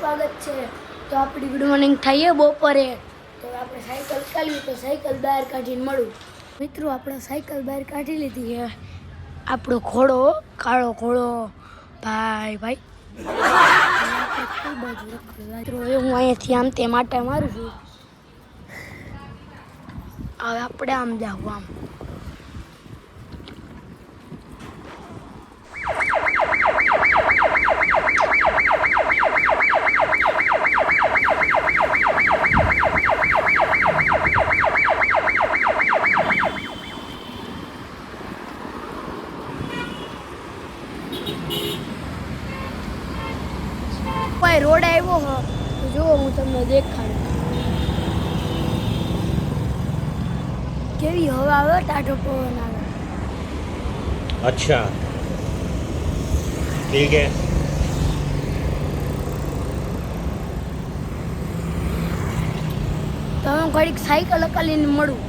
સ્વાગત છે. તો આપણી ગુડ મોર્નિંગ થઈએ બપોરે. તો આપણે સાયકલ કાઢવી તો સાયકલ બહાર કાઢીને મળું. મિત્રો, આપણે સાયકલ બહાર કાઢી લીધી છે. આપણો ઘોડો, કાળો ઘોડો. ભાઈ ભાઈ. હું અહીંયાથી આમ તે માટે મારું છું. હવે આપણે આમ જાવ આમ. કોઈ રોડ આવ્યો હા. જુઓ હું તમને દેખાડું. કેવી હવા આવે ટાઢો પવન આવે. અચ્છા. ઠીક હે. તમે ઘડીક સાયકલ અકાલીને મળું.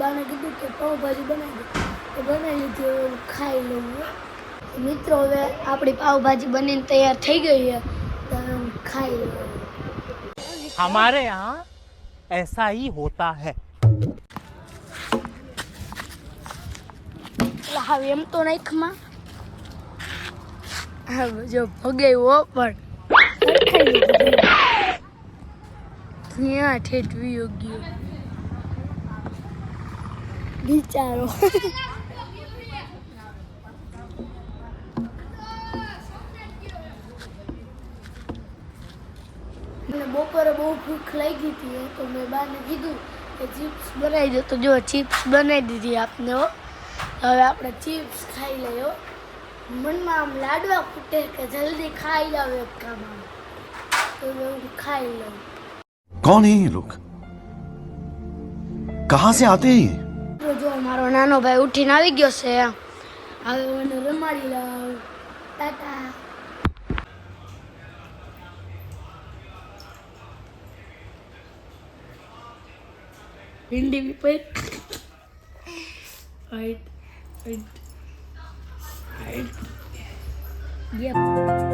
બાને કીધું કે પાઉભાજી બનાવી બનાવી લીધી હવે હું ખાઈ લઉં હો. મિત્રો હવે આપણી પાવભાજી બનીને તૈયાર થઈ ગઈ છે તો હવે હું ખાઈ લઉં हमारे यहाँ ऐसा ही होता है એટલે હવે એમ તો નાખમાં હવે જો ભગાવ્યો પણ સરખાઈ લીધું. ક્યાં ઠેઠવી ગયો બિચારો મને બપોરે બહુ ભૂખ લાગી હતી તો મેં બાને કીધું કે ચિપ્સ બનાવી દો. તો જો ચિપ્સ બનાવી દીધી આપને હવે આપણે ચિપ્સ ખાઈ લઈએ મનમાં આમ લાડવા ફૂટે કે જલ્દી ખાઈ લાવ એક કામ તો હું ખાઈ લઉં. કોણ હે લોક કહા સે આતે હે જો મારો નાનો ભાઈ ઉઠીને આવી ગયો છે. હવે મને રમાડી લાવ Tata. Hindi pa yun. Alright. Alright. Alright. Yep.